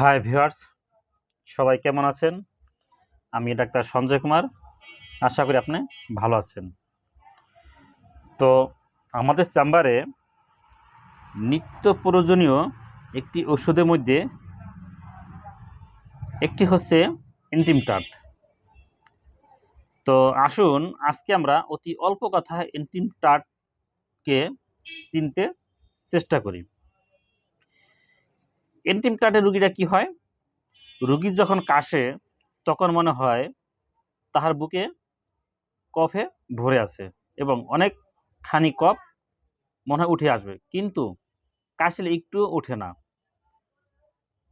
Hi viewers সবাই কেমন আছেন? আমি ডাক্তার সঞ্জয় কুমার। আশা করি আপনি ভালো আছেন। তো আমাদের চেম্বারে নিত্য প্রয়োজনীয় একটি ওষুধের মধ্যে একটি হচ্ছে এন্টিমটাট তো আসুন, আজকে আমরা অতি অল্প কথায় এন্টিমটাটকে চিনতে চেষ্টা করি। এন্টিমটাটের রুগীরা কি হয়? রুগীর যখন কাশে, তখন মনে হয় তাহার বুকে কফে ভরে আছে এবং অনেকখানি কফ মনে হয় উঠে আসবে। কিন্তু কাশলে একটুও ওঠে না।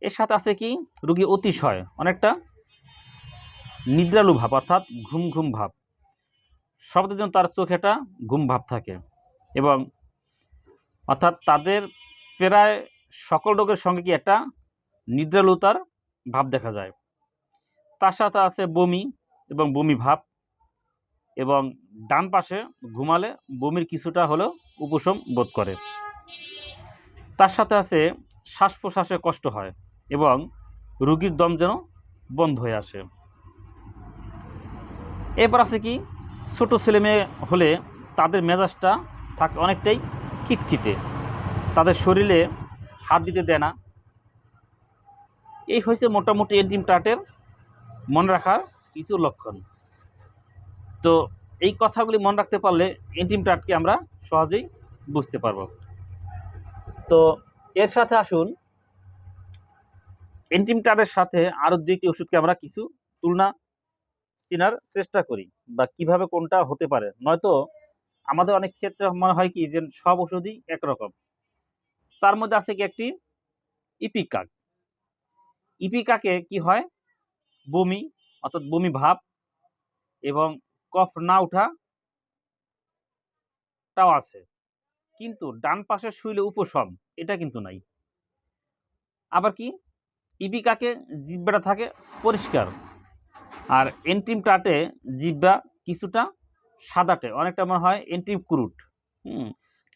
এর সাথে আছে কি? রুগী অতিশয়, অনেকটা নিদ্রালু ভাব, অর্থাৎ ঘুম ঘুম ভাব। শব্দের জন্য তার চোখে একটা ঘুম ভাব থাকে এবং অর্থাৎ তাদের প্রায় সকল সঙ্গে কি একটা নিদ্রালুতার ভাব দেখা যায়। তার সাথে আছে বমি এবং বমি ভাব এবং ডান পাশে ঘুমালে বমির কিছুটা হলেও উপশম বোধ করে। তার সাথে আছে শ্বাস প্রশ্বাসে কষ্ট হয় এবং রুগীর দম যেন বন্ধ হয়ে আসে। এরপর আছে কি, ছোট ছেলে মেয়ে হলে তাদের মেজাজটা থাকে অনেকটাই খিটখিটে। তাদের শরীরে হাত দিতে দেয় না। এই হয়েছে মোটামুটি এন্টিম টার্টের মনে রাখার কিছু লক্ষণ। তো এই কথাগুলি মনে রাখতে পারলে এন্টিম টার্টকে আমরা সহজেই বুঝতে পারব। তো এর সাথে আসুন এন্টিম টার্টের সাথে আরও দুইটি ওষুধকে আমরা কিছু তুলনা চেনার চেষ্টা করি বা কীভাবে কোনটা হতে পারে। নয়তো আমাদের অনেক ক্ষেত্রে মনে হয় কি যে সব ওষুধই একরকম। তার মধ্যে আছে কি একটি? ইপিকাক। ইপিকাকে কি হয়? বমি, অর্থাৎ বমি ভাব এবং কফ না ওঠা টাও আছে। কিন্তু ডান পাশে শুইলে উপশম, এটা কিন্তু নাই। আবার কি? ইপিকাকে জিব্বাটা থাকে পরিষ্কার আর এন্টিম টাটে জিব্বা কিছুটা সাদাটে, অনেকটা মনে হয় এন্টিম ক্রুট। হুম,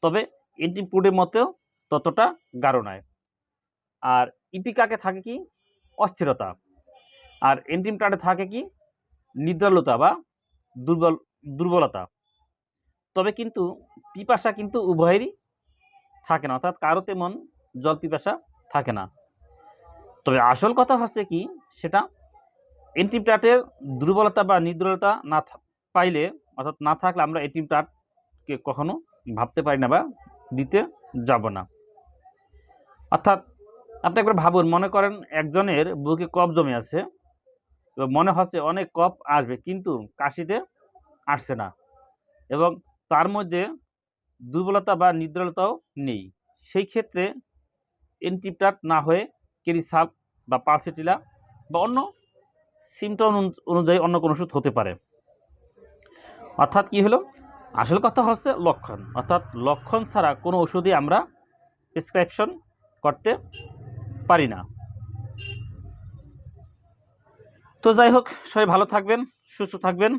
তবে এন্টিম ক্রুটের মতেও ততটা গাঢ় নয়। আর ইপিকাকে থাকে কি? অস্থিরতা। আর এন্টিম টাটে থাকে কি? নিদ্রালতা বা দুর্বল, দুর্বলতা। তবে কিন্তু পিপাসা কিন্তু উভয়েরই থাকে না, অর্থাৎ কারও তেমন জল পিপাসা থাকে না। তবে আসল কথা হচ্ছে কি? সেটা এন্টিম এন্টিমটাটের দুর্বলতা বা নিদ্রলতা না পাইলে, অর্থাৎ না থাকলে আমরা এন্টিম এন্টিমটাটকে কখনো ভাবতে পারি না বা দিতে যাব না। অর্থাৎ আপনি একবার ভাবুন, মনে করেন একজনের বুকে কফ জমে আছে মনে হচ্ছে অনেক কফ আসবে, কিন্তু কাশিতে আসছে না এবং তার মধ্যে দুর্বলতা বা নিদ্রলতাও নেই। সেই ক্ষেত্রে এন্টিপটাট না হয়ে কেরি কেরিসাপ বা পালসেটিলা বা অন্য সিমটম অনুযায়ী অন্য কোনো ওষুধ হতে পারে। অর্থাৎ কি হলো? আসল কথা হচ্ছে লক্ষণ। অর্থাৎ লক্ষণ ছাড়া কোনো ওষুধই আমরা প্রেসক্রিপশন করতে পারি না। তো যাই হোক সবাই ভালো থাকবেন সুস্থ থাকবেন।